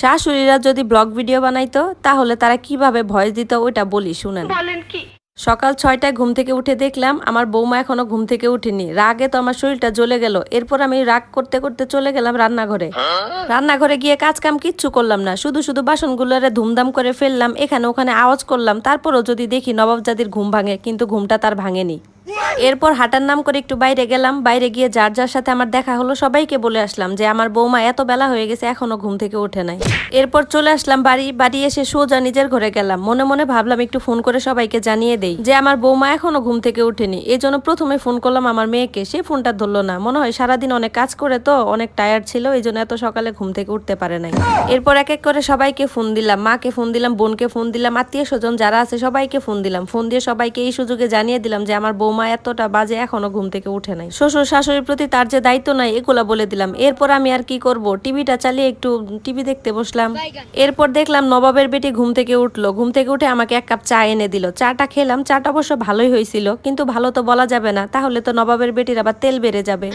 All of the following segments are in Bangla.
শাশুড়িরা যদি ব্লগ ভিডিও বানাইতো তাহলে তারা কীভাবে ভয়েস দিত ওইটা বলি শুনেন। সকাল ছয়টায় ঘুম থেকে উঠে দেখলাম আমার বৌমা এখনও ঘুম থেকে উঠেনি। রাগে তো আমার শরীরটা জ্বলে গেল। এরপর আমি রাগ করতে করতে চলে গেলাম রান্নাঘরে। রান্নাঘরে গিয়ে কাজ কাম কিচ্ছু করলাম না। শুধু শুধু বাসনগুলোরে ধুমধাম করে ফেললাম এখানে ওখানে আওয়াজ করলাম। তারপরও যদি দেখি নবাবজাদির ঘুম ভাঙে কিন্তু ঘুমটা তার ভাঙেনি। এরপর হাঁটার নাম করে একটু বাইরে গেলাম, বাইরে গিয়ে যার যার সাথে আমার দেখা হলো সবাইকে বলে আসলাম যে আমার বৌমা এত বেলা হয়ে গেছে, এখনও ঘুম থেকে ওঠে নাই। এরপর চলে আসলাম বাড়ি বাড়ি এসে সোজা নিজের ঘরে গেলাম। মনে মনে ভাবলাম একটু ফোন করে সবাইকে জানিয়ে দেই যে আমার বৌমা এখনও ঘুম থেকে ওঠেনি। এই জন্য প্রথমে ফোন করলাম আমার মেয়েকে, সে ফোনটা ধরলো না। মনে হয় সারাদিন অনেক কাজ করে তো, অনেক টায়ার্ড ছিল, এই জন্য এত সকালে ঘুম থেকে উঠতে পারে নাই। এরপর এক এক করে সবাইকে ফোন দিলাম, মাকে ফোন দিলাম, বোনকে ফোন দিলাম, আত্মীয় স্বজন যারা আছে সবাইকে ফোন দিলাম। ফোন দিয়ে সবাইকে এই সুযোগে জানিয়ে দিলাম যে আমার বৌমা এতটা বাজে এখনও ঘুম থেকে উঠে নাই। শ্বশুর শাশুড়ির প্রতি তার যে দায়িত্ব নাই, এগুলা বলে দিলাম। এরপর আমি আর কি করব? টিভিটা চালিয়ে একটু টিভি দেখতে বসলাম। এরপর দেখলাম নবাবের বেটি ঘুম থেকে উঠল। ঘুম থেকে উঠে আমাকে এক কাপ চা এনে দিল। চাটা খেলাম। চাটা অবশ্য ভালোই হয়েছিল, কিন্তু ভালো তো বলা যাবে না। তাহলে তো নবাবের বেটির আবার তেল বেড়ে যাবে।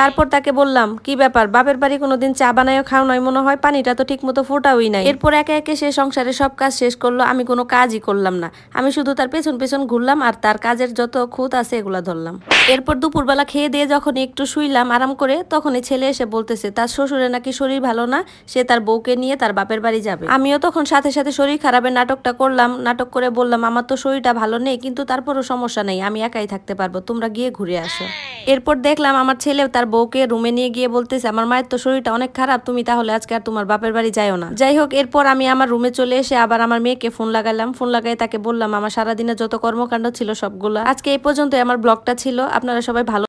তারপর তাকে বললাম, কি ব্যাপার? বাপের বাড়ি কোনোদিন চা বানায়ও খাও নয় মনে হয়? পানিটা তো ঠিক মতো ফোটাওই নাই। এরপর একে একে সে সংসারে সব কাজ শেষ করল। আমি কোনো কাজই করলাম না। আমি শুধু তার পেছন পেছন ঘুরলাম আর তার কাজের যত খুঁত আছে এগুলা ধরলাম। এরপর দুপুরবেলা খেয়ে দিয়ে যখন একটু শুইলাম আরাম করে, তখনই ছেলে এসে বলতেছে, তার শ্বশুরের নাকি শরীর ভালো না? সে তার বউকে নিয়ে তার বাপের বাড়ি যাবে। আমিও তখন সাথে সাথে শরীর খারাপের নাটকটা করলাম। নাটক করে বললাম, আমার তো শরীরটা ভালো নেই, কিন্তু তারপরও সমস্যা নেই। আমি একাই থাকতে পারব। তোমরা গিয়ে ঘুরে আসো। এরপর দেখলাম আমার ছেলেও তার বউকে রুমে নিয়ে গিয়ে বলতেছে, আমার মায়ের তো শরীরটা অনেক খারাপ, তুমি তাহলে আজকে আর তোমার বাপের বাড়ি যাইও না। যাই হোক এরপর আমি আমার রুমে চলে এসে আবার আমার মেয়েকে ফোন লাগালাম। ফোন লাগাই তাকে বললাম, আমার সারাদিনে যত কর্মকাণ্ড ছিল সবগুলো, আজকে এই পর্যন্ত আমার ব্লগটা ছিল। আপনারা সবাই ভালো